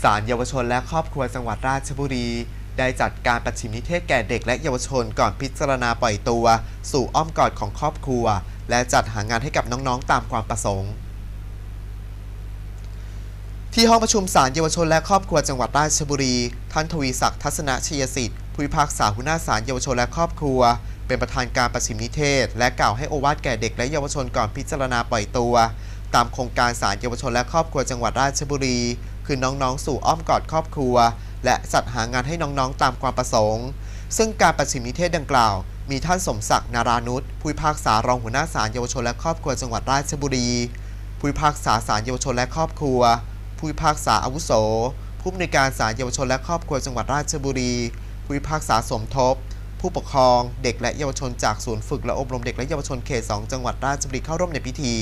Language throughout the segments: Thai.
ศาลเยาวชนและครอบครัวจังหวัดราชบุรี ได้จัดการประชิมนิเทศแก่เด็กและเยาวชนก่อนพิจารณาปล่อยตัว สู่อ้อมกอดของครอบครัว และจัดหางานให้กับน้องๆตามความประสงค์ ที่ห้องประชุมศาลเยาวชนและครอบครัวจังหวัดราชบุรี ท่านทวีศักดิ์ทัศนชยสิทธิ์ผู้พิพากษาหัวหน้าศาลเยาวชนและครอบครัว เป็นประธานการประชิมนิเทศ และกล่าวให้โอวาทแก่เด็กและเยาวชนก่อนพิจารณาปล่อยตัว ตามโครงการศาลเยาวชนและครอบครัวจังหวัดราชบุรี คือน้องๆ สู่อ้อมกอดครอบครัว และจัดหางานให้น้องๆ ตามความประสงค์ ซึ่งการประชิมนิเทศดังกล่าว มีท่านสมศักดิ์นารานุชผู้พิพากษารองหัวหน้าศาลเยาวชนและครอบครัวจังหวัดราชบุรีผู้พิพากษาศาลเยาวชนและครอบครัว ผู้พิพากษาอาวุโส ผู้อำนวยการศาลเยาวชนและครอบครัวจังหวัดราชบุรี ผู้พิพากษาสมทบ ผู้ปกครอง เด็กและเยาวชนจากศูนย์ฝึกและอบรมเด็กและเยาวชนเขต 2 จังหวัดราชบุรีเข้าร่วมในพิธี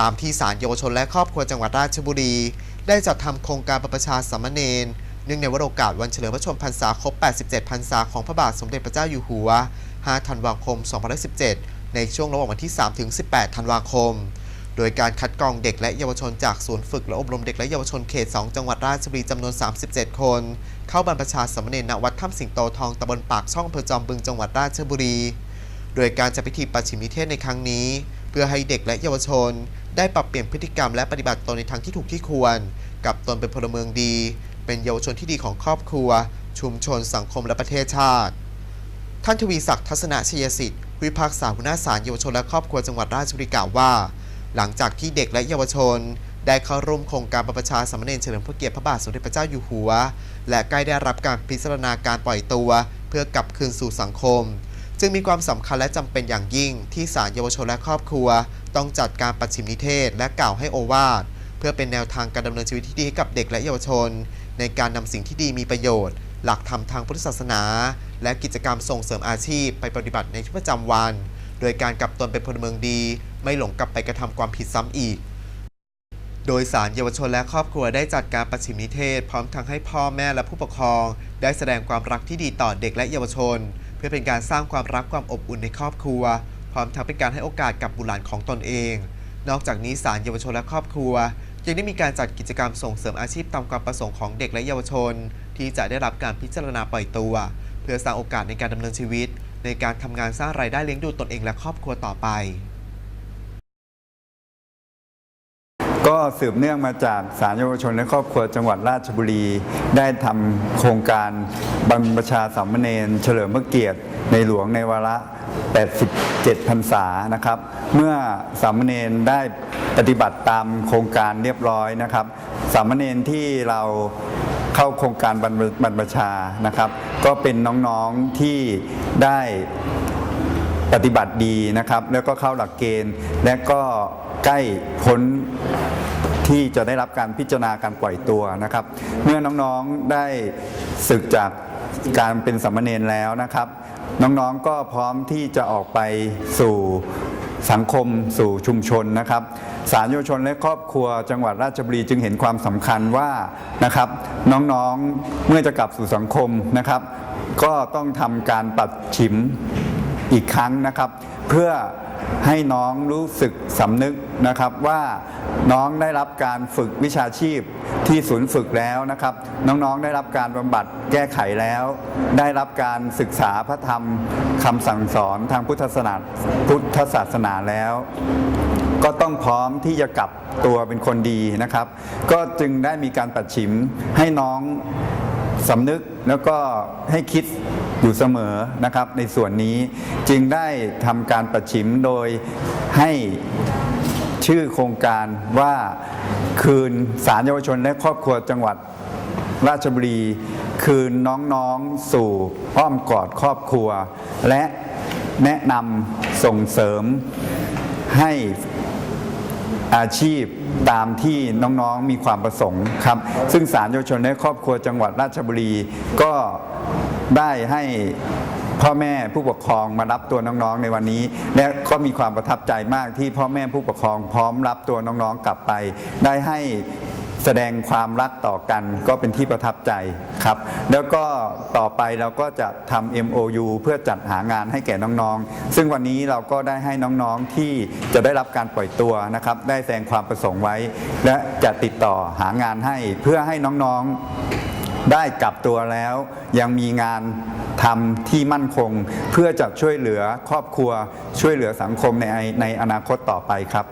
ตามที่ศาลเยาวชนและครอบครัวจังหวัดราชบุรี ได้จัดทำโครงการประประชาสามเณรเนื่องในวโรกาสวันเฉลิมพระชนมพรรษาครบ 87 พรรษาของพระบาทสมเด็จพระเจ้าอยู่หัว 5 ธันวาคม 2017 ในช่วงระหว่างวันที่ 3 ถึง 18 ธันวาคม โดยการคัดกรองเด็กและเยาวชนจากศูนย์ฝึกและอบรมเด็กและเยาวชนเขต 2 จังหวัดราชบุรีจำนวน 37 คน เข้าบรรพชาสามเณรณวัดถ้ำสิงโตทองตำบลปากช่องอำเภอจอมบึงจังหวัดราชบุรี โดยการจัดพิธีประชิมนิเทศในครั้งนี้ พื่อให้เด็กและเยาวชน ได้ปรับเปลี่ยนพฤติกรรมและปฏิบัติตนในทางที่ถูกที่ควร กับตนเป็นพลเมืองดี เป็นเยาวชนที่ดีของครอบครัว ชุมชน สังคมและประเทศชาติ ท่านทวีศักดิ์ทัศนชยสิทธิ์ผู้พิพากษาหัวหน้าศาลเยาวชนและครอบครัวจังหวัดราชบุรีกล่าวว่า หลังจากที่เด็กและเยาวชน ได้เข้าร่วมโครงการประประชาสามเณรเฉลิมพระเกียรติพระบาทสมเด็จพระเจ้าอยู่หัว และใกล้ได้รับการพิจารณาการปล่อยตัว เพื่อกลับคืนสู่สังคม จึงมีความสำคัญและจำเป็นอย่างยิ่ง ที่ศาลเยาวชนและครอบครัว ต้องจัดการปัดฉิมนิเทศและกล่าวให้โอวาทเพื่อเป็นแนวทางการดำเนินชีวิตที่ดีให้กับเด็กและเยาวชน ในการนำสิ่งที่ดีมีประโยชน์ หลักธรรมทางพุทธศาสนา และกิจกรรมส่งเสริมอาชีพไปปฏิบัติในชีวิตประจำวัน โดยการกลับตนเป็นพลเมืองดี ไม่หลงกลับไปกระทำความผิดซ้ำอีกโดยสารเยาวชนและครอบครัวได้จัดการประชิมนิเทศ พร้อมทั้งให้พ่อแม่และผู้ปกครอง ได้แสดงความรักที่ดีต่อเด็กและเยาวชน เพื่อเป็นการสร้างความรักความอบอุ่นในครอบครัว พร้อมทั้งเป็นการให้โอกาสกับบุตรหลานของตนเอง นอกจากนี้สารเยาวชนและครอบครัวยังได้มีการจัดกิจกรรมส่งเสริมอาชีพตามความประสงค์ของเด็กและเยาวชน ที่จะได้รับการพิจารณาปล่อยตัว เพื่อสร้างโอกาสในการดำเนินชีวิต ในการทำงานสร้างรายได้เลี้ยงดูตนเองและครอบครัวต่อไป ก็สืบเนื่องมาจากสารเยาวชนและครอบครัวจังหวัดราชบุรี ได้ทำโครงการบรรพชาสามเณรเฉลิมพระเกียรติในหลวงในวาระ 87พรรษานะครับ เมื่อสามเณรได้ปฏิบัติตามโครงการเรียบร้อยนะครับ สามเณรที่เราเข้าโครงการบรรบรรพชานะครับ ก็เป็นน้องๆที่ได้ปฏิบัติดีนะครับ แล้วก็เข้าหลักเกณฑ์และก็ใกล้พ้น ที่จะได้รับการพิจารณาการปล่อยตัวนะครับ เมื่อน้องๆได้ศึกจากการเป็นสามเณรแล้วนะครับ น้องๆก็พร้อมที่จะออกไปสู่สังคมสู่ชุมชนนะครับสารเยาวชนและครอบครัวจังหวัดราชบุรีจึงเห็นความสำคัญว่านะครับ น้องๆเมื่อจะกลับสู่สังคมนะครับ ก็ต้องทำการปัดฉิมอีกครั้งนะครับ เพื่อ ให้น้องรู้สึกสำนึกนะครับว่าน้องได้รับการฝึกวิชาชีพที่ศูนย์ฝึกแล้วนะครับ น้องๆได้รับการบำบัดแก้ไขแล้ว ได้รับการศึกษาพระธรรมคำสั่งสอนทางพุทธศาสนาพุทธศาสนาแล้ว ก็ต้องพร้อมที่จะกลับตัวเป็นคนดีนะครับ ก็จึงได้มีการปัดฉิมให้น้องสำนึกแล้วก็ให้คิด อยู่เสมอนะครับ ในส่วนนี้จึงได้ทำการปัดฉิมโดยให้ชื่อโครงการว่าคืนสารเยาวชนและครอบครัวจังหวัดราชบุรี คืนน้องๆสู่อ้อมกอดครอบครัว และแนะนำส่งเสริมให้อาชีพตามที่น้องๆมีความประสงค์ครับ ซึ่งสารเยาวชนและครอบครัวจังหวัดราชบุรีก็ ได้ให้พ่อแม่ผู้ปกครองมารับตัวน้องๆในวันนี้ และก็มีความประทับใจมากที่พ่อแม่ผู้ปกครองพร้อมรับตัวน้องๆกลับไป ได้ให้แสดงความรักต่อกันก็เป็นที่ประทับใจครับ แล้วก็ต่อไปเราก็จะทำ MOU เพื่อจัดหางานให้แก่น้องๆ ซึ่งวันนี้เราก็ได้ให้น้องๆที่จะได้รับการปล่อยตัวนะครับ ได้แสดงความประสงค์ไว้ และจะติดต่อหางานให้เพื่อให้น้องๆ ได้กลับตัวแล้ว ยังมีงานทำที่มั่นคง เพื่อจะช่วยเหลือครอบครัวช่วยเหลือสังคมในในอนาคตต่อไปครับ